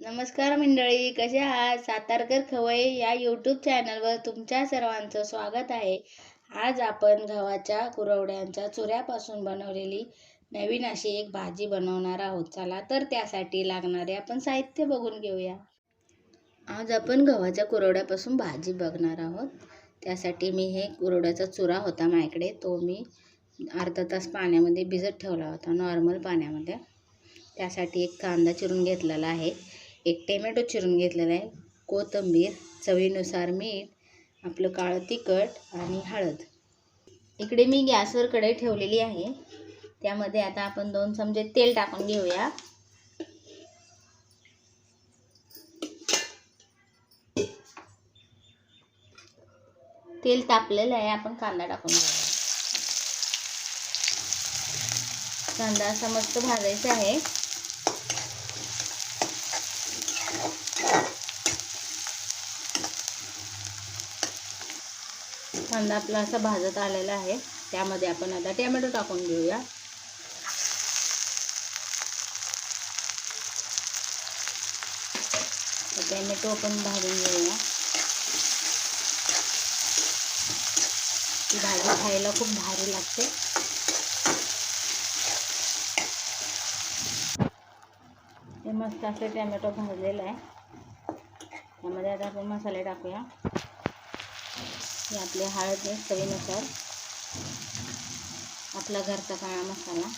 नमस्कार मंडळी कसे आहात? सातारकर खवय या यूट्यूब चॅनलवर तुमच्या सर्वांचं स्वागत आहे. आज आपण गव्हाच्या कुरवड्यांच्या चुऱ्यापासून बनवलेली नवीन अशी एक भाजी बनवणार आहोत. चला तर त्यासाठी लागणारे आपण साहित्य बघून घेऊया. आज आपण गव्हाच्या कुरवड्यापासून भाजी बघणार आहोत. त्यासाठी मी हे कुरवड्याचा चुरा होता माझ्याकडे. तो मी अर्धा तास पाण्यामध्ये भिजत ठेवला होता नॉर्मल पाण्यामध्ये. त्यासाठी एक कांदा चिरून घेतलेला आहे. एक टेमॅटो चिरून घेतलेला आहे. कोथिंबीर चवीनुसार मीठ आपलं काळं तिखट आणि हळद. इकडे मी गॅसवर कढई ठेवलेली आहे. त्यामध्ये आता आपण दोन चमचे तेल टाकून घेऊया. तेल तापलेलं आहे. आपण कांदा टाकून घेऊया. कांदा असा मस्त भाजायचा आहे. कांदा आपला असा भाजत आलेला आहे. त्यामध्ये आपण आता टॅमॅटो टाकून घेऊया. टॅमॅटो आपण भाजून घेऊया. ती भाजी खायला खूप भारी लागते. हे मस्त असं टॅमॅटो भाजलेलं आहे. त्यामध्ये आता आपण मसाले टाकूया. हे आपले हळद चवीनुसार आपला घरचा काळा मसाला.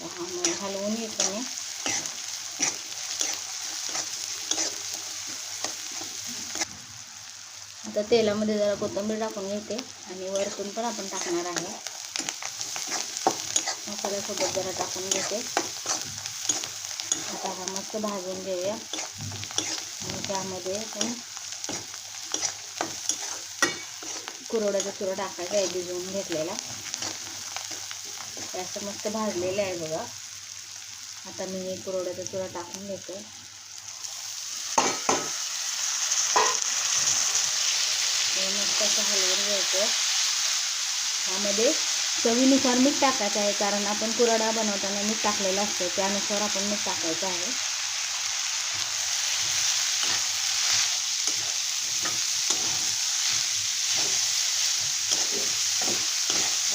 हा मग हलवून घेतो मी. आता तेलामध्ये जरा कोथिंबीर टाकून घेते आणि वरतून पण आपण टाकणार आहे. मसाल्यासोबत जरा टाकून घेते. आता हा मस्त भाजून घेऊया. आणि त्यामध्ये आपण कुरवड्याचा चुरा टाकायचा आहे भिजवून घेतलेला. असं मस्त भाजलेलं आहे बघा. आता मी कुरवड्याचा चुरा टाकून घेतो. मस्त असं हलवून घ्यायचं. त्यामध्ये चवीनुसार मीठ टाकायचं आहे कारण आपण कुरडा बनवताना मीठ टाकलेलं असतं त्यानुसार आपण मीठ टाकायचं आहे.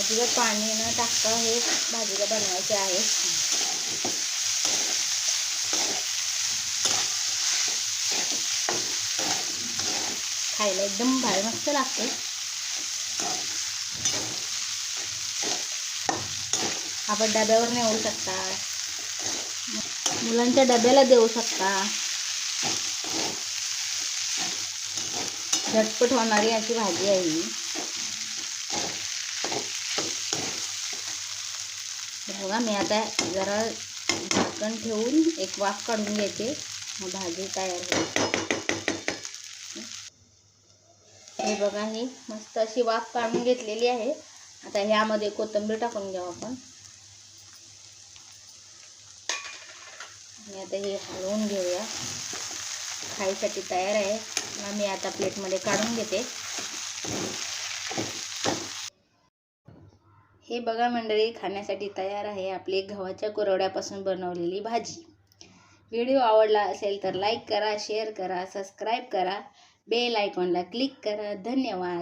अजिबात पाणी न टाकता हे भाजीला बनवायचे आहे. खायला एकदम भारी मस्त लागते. आपण डब्यावर नेऊ शकता. मुलांच्या डब्याला देऊ शकता. झटपट होणारी अशी भाजी आहे बघा मी आता जरा झाकण ठेवून एक वाफ काढून घ्यायचे मग भाजी तयार होईल. हे बघा ही मस्त अशी वाफ काढून घेतलेली आहे. आता ह्यामध्ये कोथिंबीर टाकून घ्या आपण. मी आता हे हलवून घेऊया. खायसाठी तयार आहे. मग मी आता प्लेटमध्ये काढून घेते. हे बघा मंडळी खाण्यासाठी तयार आहे आपली गव्हाच्या कुरवड्यापासून बनवलेली भाजी. व्हिडिओ आवडला असेल तर लाईक करा शेअर करा सबस्क्राईब करा बेल आयकॉनला क्लिक करा. धन्यवाद.